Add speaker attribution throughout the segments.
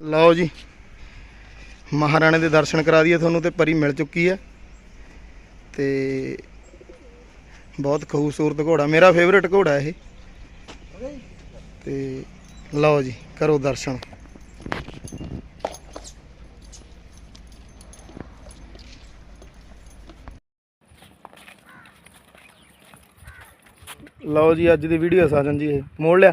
Speaker 1: ਲਓ ਜੀ, ਮਹਾਰਾਣੇ ਦੇ ਦਰਸ਼ਨ ਕਰਾ ਦਈਏ ਤੁਹਾਨੂੰ ਤੇ ਪਰੀ ਮਿਲ ਚੁੱਕੀ ਹੈ। ਤੇ ਬਹੁਤ ਖੂਬਸੂਰਤ ਘੋੜਾ, ਮੇਰਾ ਫੇਵਰੇਟ ਘੋੜਾ ਇਹ। ਤੇ ਲਓ ਜੀ, ਕਰੋ ਦਰਸ਼ਨ। ਲਓ ਜੀ, ਅੱਜ ਦੀ ਵੀਡੀਓ ਸਾਜਨ ਜੀ ਇਹ। ਮੋੜ ਲਿਆ।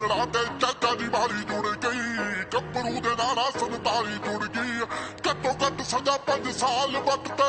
Speaker 1: ਲੜਾ ਤੇ
Speaker 2: ਚਾਚਾ ਦੀ ਵਾਲੀ ਜੁੜ ਗਈ, ਕੱਪਰੂ ਦੇ ਨਾਲ ਆ ਤਾਰੀ ਜੁੜ ਗਈ। ਘੱਟੋ ਘੱਟ ਸਜ਼ਾ ਪੰਜ ਸਾਲ ਵੱਟ ਤੇ